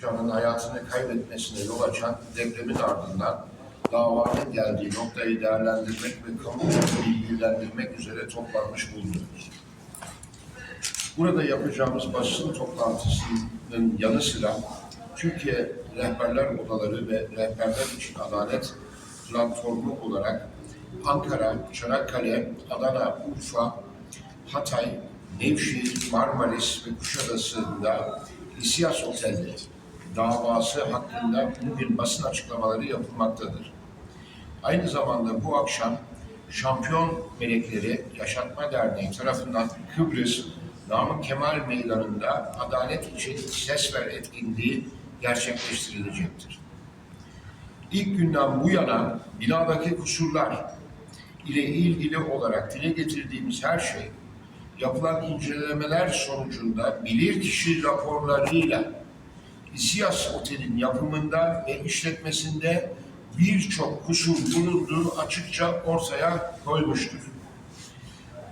canın hayatını kaybetmesine yol açan depremin ardından davanın geldiği noktayı değerlendirmek ve kamuoyunu bilgilendirmek üzere toplanmış bulunuyoruz. Burada yapacağımız basın toplantısının yanı sıra Türkiye Rehberler Odaları ve Rehberler için Adalet Platformu olarak Ankara, Çanakkale, Adana, Urfa, Hatay, Nevşehir, Marmaris ve Kuşadası'nda İSİAS Otel'de davası hakkında bugün basın açıklamaları yapılmaktadır. Aynı zamanda bu akşam Şampiyon Melekleri Yaşatma Derneği tarafından Kıbrıs Namık Kemal Meydanı'nda adalet için ses ver etkinliği gerçekleştirilecektir. İlk günden bu yana binadaki kusurlar ile ilgili olarak dile getirdiğimiz her şey yapılan incelemeler sonucunda bilirkişi raporlarıyla İSİAS Otel'in yapımında ve işletmesinde birçok kusur bulunduğu açıkça ortaya koymuştur.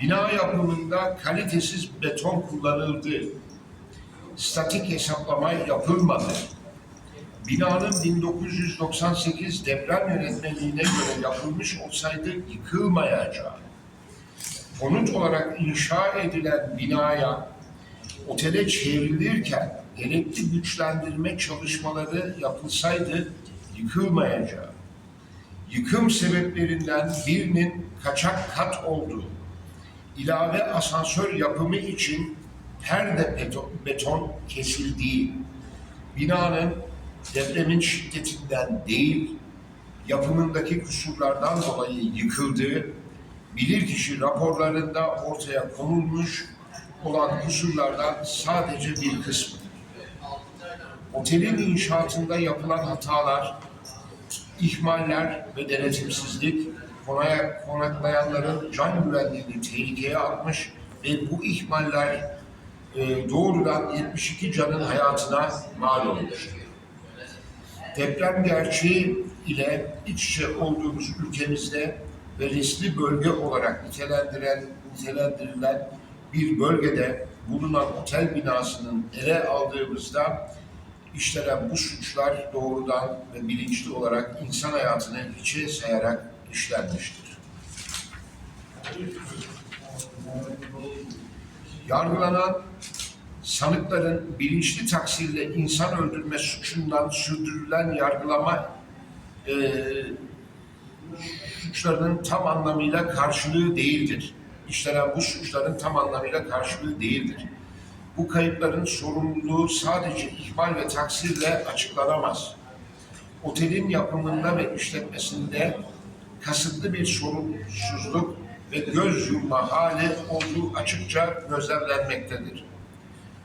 Bina yapımında kalitesiz beton kullanıldı. Statik hesaplama yapılmadı. Binanın 1998 deprem yönetmeliğine göre yapılmış olsaydı yıkılmayacağı, konut olarak inşa edilen binaya otele çevrilirken gerekli güçlendirme çalışmaları yapılsaydı yıkılmayacağı, yıkım sebeplerinden birinin kaçak kat olduğu, ilave asansör yapımı için perde beton, kesildiği, binanın depremin şiddetinden değil, yapımındaki kusurlardan dolayı yıkıldığı, bilirkişi raporlarında ortaya konulmuş olan kusurlardan sadece bir kısmıdır. Otelin inşaatında yapılan hatalar, ihmaller ve denetimsizlik konaya, konaklayanların can güvenliğini tehlikeye atmış ve bu ihmaller e, doğrudan 72 canın hayatına mal olmuştur. Deprem gerçeği ile iç içe olduğumuz ülkemizde ve riskli bölge olarak nitelendiren, nitelendirilen bir bölgede bulunan otel binasının ele aldığımızda işlenen bu suçlar doğrudan ve bilinçli olarak insan hayatını hiçe sayarak işlenmiştir. Yargılanan sanıkların bilinçli taksirle insan öldürme suçundan sürdürülen yargılama eee suçlarının tam anlamıyla karşılığı değildir. İşlenen bu suçların tam anlamıyla karşılığı değildir. Bu kayıpların sorumluluğu sadece ihmal ve taksirle açıklanamaz. Otelin yapımında ve işletmesinde kasıtlı bir sorumsuzluk ve göz yumma hali olduğu açıkça gözlemlenmektedir.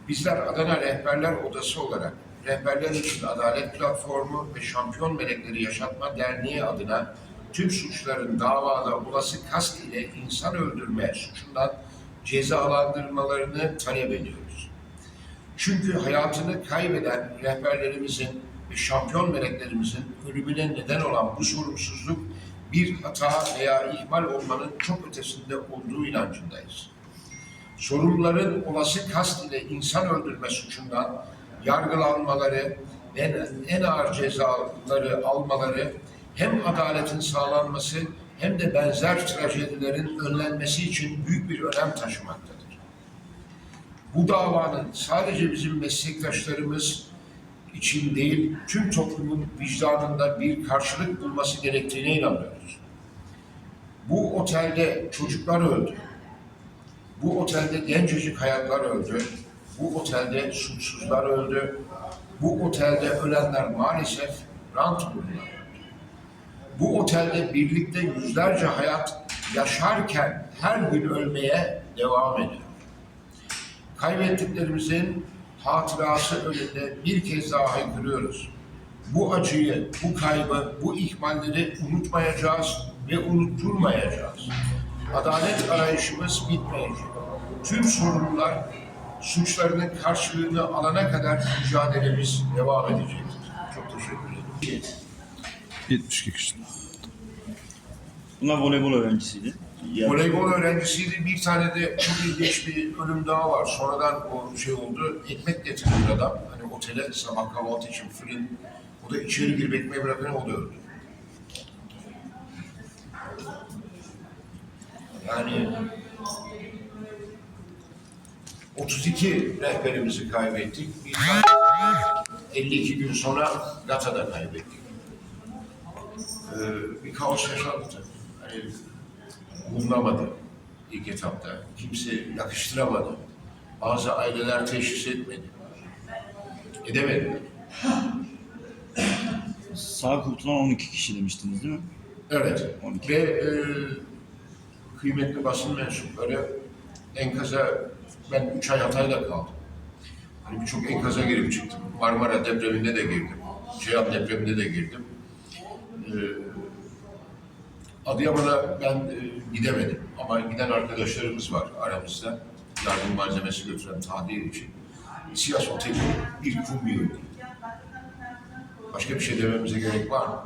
Bizler Adana Rehberler Odası olarak Rehberler için Adalet Platformu ve Şampiyon Melekleri Yaşatma Derneği adına tüm suçların davada olası kast ile insan öldürme suçundan cezalandırmalarını talep ediyoruz. Çünkü hayatını kaybeden rehberlerimizin ve şampiyon meleklerimizin ölümüne neden olan bu sorumsuzluk bir hata veya ihmal olmanın çok ötesinde olduğu inancındayız. Sorumluların olası kast ile insan öldürme suçundan yargılanmaları ve en ağır cezaları almaları hem adaletin sağlanması hem de benzer trajedilerin önlenmesi için büyük bir önem taşımaktadır. Bu davanın sadece bizim meslektaşlarımız için değil, tüm toplumun vicdanında bir karşılık bulması gerektiğine inanıyoruz. Bu otelde çocuklar öldü. Bu otelde gencecik hayatlar öldü. Bu otelde suçsuzlar öldü. Bu otelde ölenler maalesef rant uğruna bu otelde birlikte yüzlerce hayat yaşarken her gün ölmeye devam ediyor. Kaybettiklerimizin hatırası önünde bir kez daha haykırıyoruz. Bu acıyı, bu kaybı, bu ihmalleri unutmayacağız ve unutturmayacağız. Adalet arayışımız bitmeyecek. Tüm sorumlular suçlarının karşılığını alana kadar mücadelemiz devam edecektir. Çok teşekkür ederim. 72 kişi. Bunlar voleybol öğrencisiydi. Ya- Voleybol öğrencisiydi. Bir tane de çok ilginç bir ölüm daha var. Sonradan o şey oldu. Ekmek getiriyor adam. Hani otele sabah kahvaltı için fırın. O da içeri girip ekmeği bırakan o da öldü. Yani 32 rehberimizi kaybettik. Bir tane 52 gün sonra Gata'da kaybettik. Ee, bir kaos yaşandı tabii. Hani bulunamadı ilk etapta. Kimse yakıştıramadı. Bazı aileler teşhis etmedi. Edemedi. Sağ kurtulan 12 kişi demiştiniz değil mi? Evet. 12. Ve e, kıymetli basın mensupları enkaza ben üç ay Hatay'da kaldım. Hani birçok enkaza girip çıktım. Marmara depreminde de girdim. Ceyhan depreminde de girdim. E, Adıyaman'a ben e, gidemedim. Ama giden arkadaşlarımız var aramızda. Yardım malzemesi götüren tahliye için. Siyas Oteli bir kum yığını. Başka bir şey dememize gerek var mı?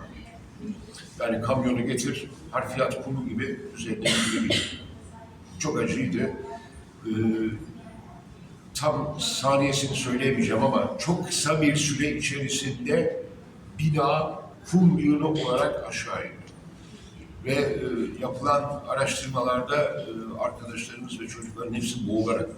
Yani kamyonu getir, harfiyat kumu gibi üzerinde bir Çok acıydı. Ee, tam saniyesini söyleyemeyeceğim ama çok kısa bir süre içerisinde bina kum yığını olarak aşağı indi. Ve e, yapılan araştırmalarda e, arkadaşlarımız ve çocukların hepsi boğularak